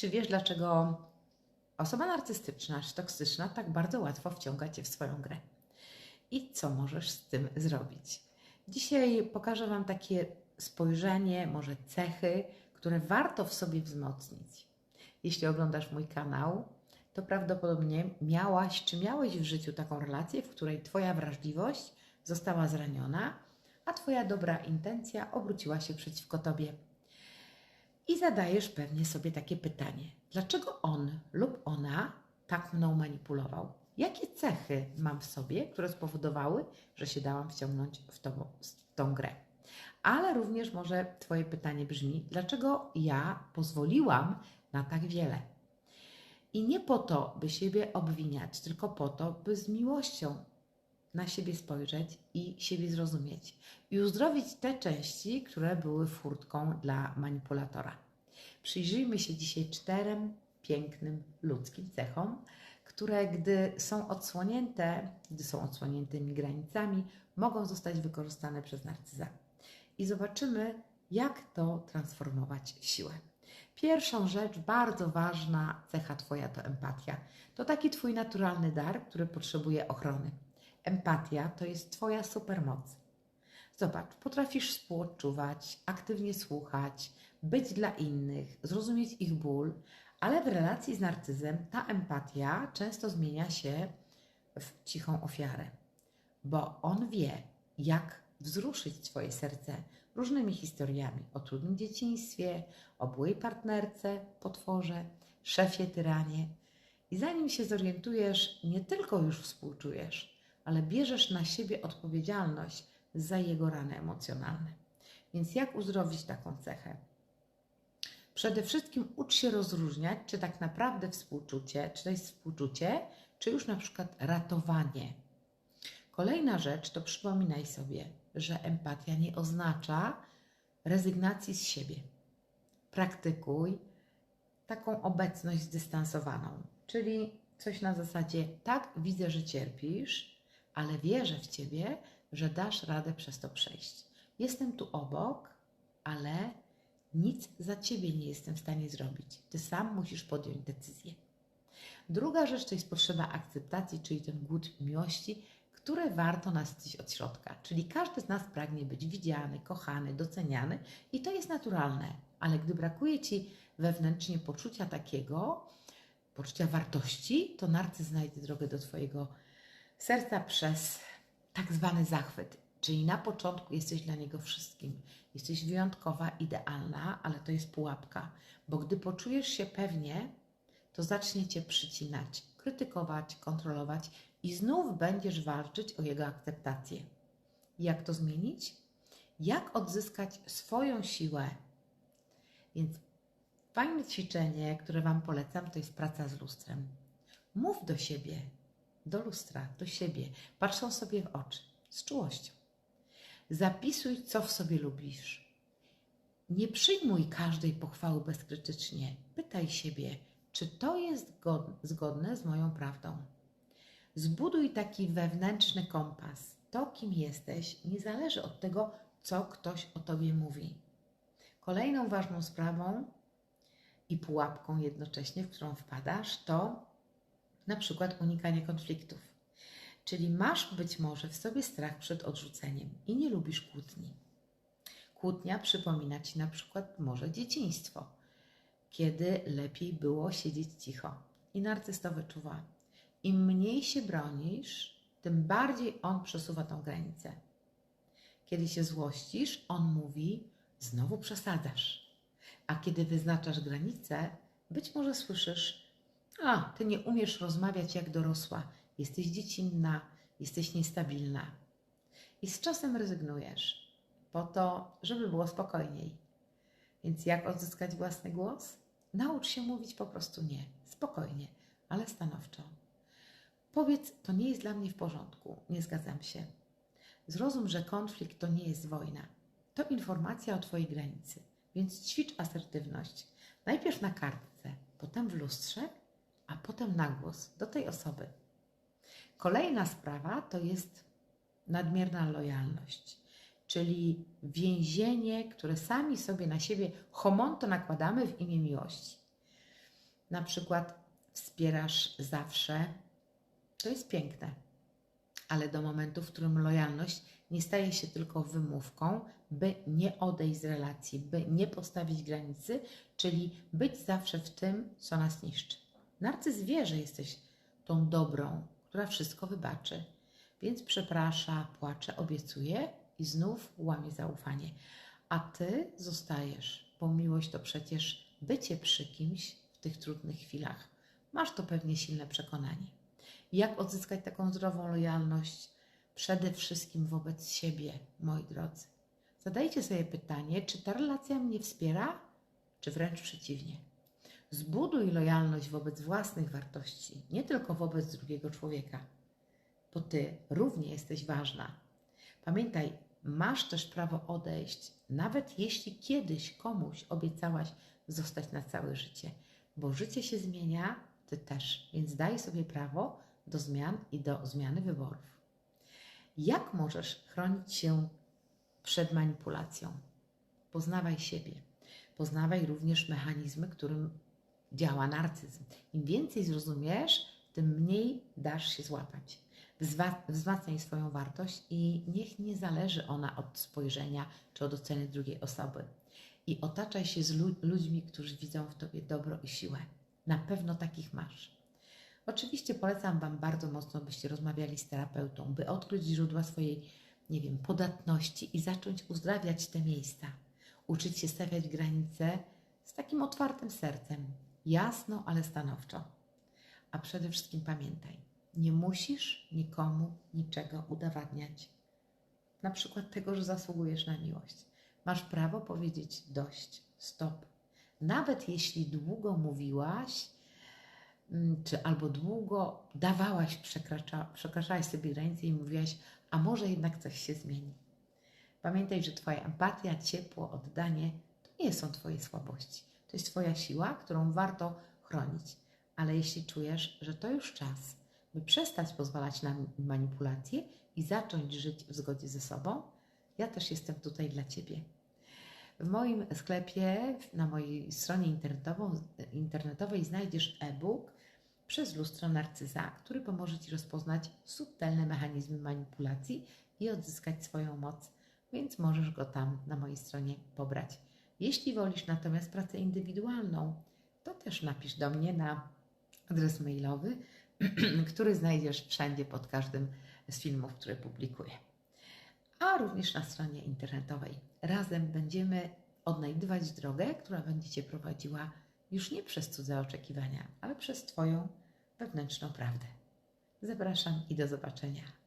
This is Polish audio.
Czy wiesz, dlaczego osoba narcystyczna czy toksyczna tak bardzo łatwo wciąga cię w swoją grę? I co możesz z tym zrobić? Dzisiaj pokażę Wam takie spojrzenie, może cechy, które warto w sobie wzmocnić. Jeśli oglądasz mój kanał, to prawdopodobnie miałaś czy miałeś w życiu taką relację, w której Twoja wrażliwość została zraniona, a Twoja dobra intencja obróciła się przeciwko Tobie. I zadajesz pewnie sobie takie pytanie: dlaczego on lub ona tak mną manipulował? Jakie cechy mam w sobie, które spowodowały, że się dałam wciągnąć w tą, w tą grę? Ale również może Twoje pytanie brzmi: dlaczego ja pozwoliłam na tak wiele? I nie po to, by siebie obwiniać, tylko po to, by z miłością na siebie spojrzeć i siebie zrozumieć i uzdrowić te części, które były furtką dla manipulatora. Przyjrzyjmy się dzisiaj czterem pięknym ludzkim cechom, które gdy są odsłonięte, gdy są odsłoniętymi granicami, mogą zostać wykorzystane przez narcyza. I zobaczymy, jak to transformować w siłę. Pierwszą rzecz, bardzo ważna cecha Twoja to empatia. To taki Twój naturalny dar, który potrzebuje ochrony. Empatia to jest Twoja supermoc. Zobacz, potrafisz współodczuwać, aktywnie słuchać, być dla innych, zrozumieć ich ból, ale w relacji z narcyzem ta empatia często zmienia się w cichą ofiarę, bo on wie, jak wzruszyć swoje serce różnymi historiami o trudnym dzieciństwie, o byłej partnerce, potworze, szefie tyranie. I zanim się zorientujesz, nie tylko już współczujesz, ale bierzesz na siebie odpowiedzialność za jego rany emocjonalne. Więc jak uzdrowić taką cechę? Przede wszystkim ucz się rozróżniać, czy tak naprawdę współczucie, czy to jest współczucie, czy już na przykład ratowanie. Kolejna rzecz to przypominaj sobie, że empatia nie oznacza rezygnacji z siebie. Praktykuj taką obecność zdystansowaną, czyli coś na zasadzie: tak, widzę, że cierpisz, ale wierzę w ciebie, że dasz radę przez to przejść. Jestem tu obok, ale nic za ciebie nie jestem w stanie zrobić. Ty sam musisz podjąć decyzję. Druga rzecz to jest potrzeba akceptacji, czyli ten głód miłości, które warto nasycić od środka. Czyli każdy z nas pragnie być widziany, kochany, doceniany i to jest naturalne, ale gdy brakuje ci wewnętrznie poczucia takiego, poczucia wartości, to narcyz znajdzie drogę do Twojego serca przez tak zwany zachwyt. Czyli na początku jesteś dla niego wszystkim. Jesteś wyjątkowa, idealna, ale to jest pułapka, bo gdy poczujesz się pewnie, to zacznie cię przycinać, krytykować, kontrolować i znów będziesz walczyć o jego akceptację. Jak to zmienić? Jak odzyskać swoją siłę? Więc fajne ćwiczenie, które Wam polecam, to jest praca z lustrem. Mów do siebie, do lustra, do siebie, patrząc sobie w oczy, z czułością. Zapisuj, co w sobie lubisz. Nie przyjmuj każdej pochwały bezkrytycznie. Pytaj siebie, czy to jest zgodne z moją prawdą. Zbuduj taki wewnętrzny kompas. To, kim jesteś, nie zależy od tego, co ktoś o tobie mówi. Kolejną ważną sprawą i pułapką jednocześnie, w którą wpadasz, to na przykład unikanie konfliktów. Czyli masz być może w sobie strach przed odrzuceniem i nie lubisz kłótni. Kłótnia przypomina ci na przykład może dzieciństwo, kiedy lepiej było siedzieć cicho. I narcysta wyczuwa, im mniej się bronisz, tym bardziej on przesuwa tą granicę. Kiedy się złościsz, on mówi: Znowu przesadzasz. A kiedy wyznaczasz granice, być może słyszysz: A, ty nie umiesz rozmawiać jak dorosła, jesteś dziecinna, jesteś niestabilna. I z czasem rezygnujesz, po to, żeby było spokojniej. Więc jak odzyskać własny głos? Naucz się mówić po prostu nie, spokojnie, ale stanowczo. Powiedz, to nie jest dla mnie w porządku, nie zgadzam się. Zrozum, że konflikt to nie jest wojna. To informacja o Twojej granicy, więc ćwicz asertywność. Najpierw na kartce, potem w lustrze, a potem na głos do tej osoby. Kolejna sprawa to jest nadmierna lojalność, czyli więzienie, które sami sobie na siebie homonto nakładamy w imię miłości. na przykład wspierasz zawsze, to jest piękne. Ale do momentu, w którym lojalność nie staje się tylko wymówką, by nie odejść z relacji, by nie postawić granicy, czyli być zawsze w tym, co nas niszczy. Narcyz wie, że jesteś tą dobrą, która wszystko wybaczy, więc przeprasza, płacze, obiecuje i znów łamie zaufanie. A ty zostajesz, bo miłość to przecież bycie przy kimś w tych trudnych chwilach. Masz to pewnie silne przekonanie. Jak odzyskać taką zdrową lojalność? Przede wszystkim wobec siebie, moi drodzy. Zadajcie sobie pytanie, czy ta relacja mnie wspiera, czy wręcz przeciwnie. Zbuduj lojalność wobec własnych wartości, nie tylko wobec drugiego człowieka, bo ty równie jesteś ważna. Pamiętaj, masz też prawo odejść, nawet jeśli kiedyś komuś obiecałaś zostać na całe życie, bo życie się zmienia, ty też, więc daj sobie prawo do zmian i do zmiany wyborów. Jak możesz chronić się przed manipulacją? Poznawaj siebie. Poznawaj również mechanizmy, którym działa narcyzm. Im więcej zrozumiesz, tym mniej dasz się złapać. Wzmacniaj swoją wartość i niech nie zależy ona od spojrzenia czy od oceny drugiej osoby. I otaczaj się z ludźmi, którzy widzą w tobie dobro i siłę. Na pewno takich masz. Oczywiście polecam Wam bardzo mocno, byście rozmawiali z terapeutą, by odkryć źródła swojej, nie wiem, podatności i zacząć uzdrawiać te miejsca. Uczyć się stawiać granice z takim otwartym sercem, jasno, ale stanowczo. A przede wszystkim pamiętaj, nie musisz nikomu niczego udowadniać. Na przykład tego, że zasługujesz na miłość. Masz prawo powiedzieć dość, stop. Nawet jeśli długo mówiłaś, mm, czy albo długo dawałaś, przekracza, przekraczałaś sobie granice i mówiłaś, a może jednak coś się zmieni. Pamiętaj, że Twoja empatia, ciepło, oddanie to nie są Twoje słabości. To jest Twoja siła, którą warto chronić. Ale jeśli czujesz, że to już czas, by przestać pozwalać na manipulacje i zacząć żyć w zgodzie ze sobą, ja też jestem tutaj dla Ciebie. W moim sklepie, na mojej stronie internetowej znajdziesz e-book przez lustro narcyza, który pomoże Ci rozpoznać subtelne mechanizmy manipulacji i odzyskać swoją moc, więc możesz go tam na mojej stronie pobrać. Jeśli wolisz natomiast pracę indywidualną, to też napisz do mnie na adres mailowy, który znajdziesz wszędzie pod każdym z filmów, które publikuję. A również na stronie internetowej. Razem będziemy odnajdywać drogę, która będzie Cię prowadziła już nie przez cudze oczekiwania, ale przez Twoją wewnętrzną prawdę. Zapraszam i do zobaczenia.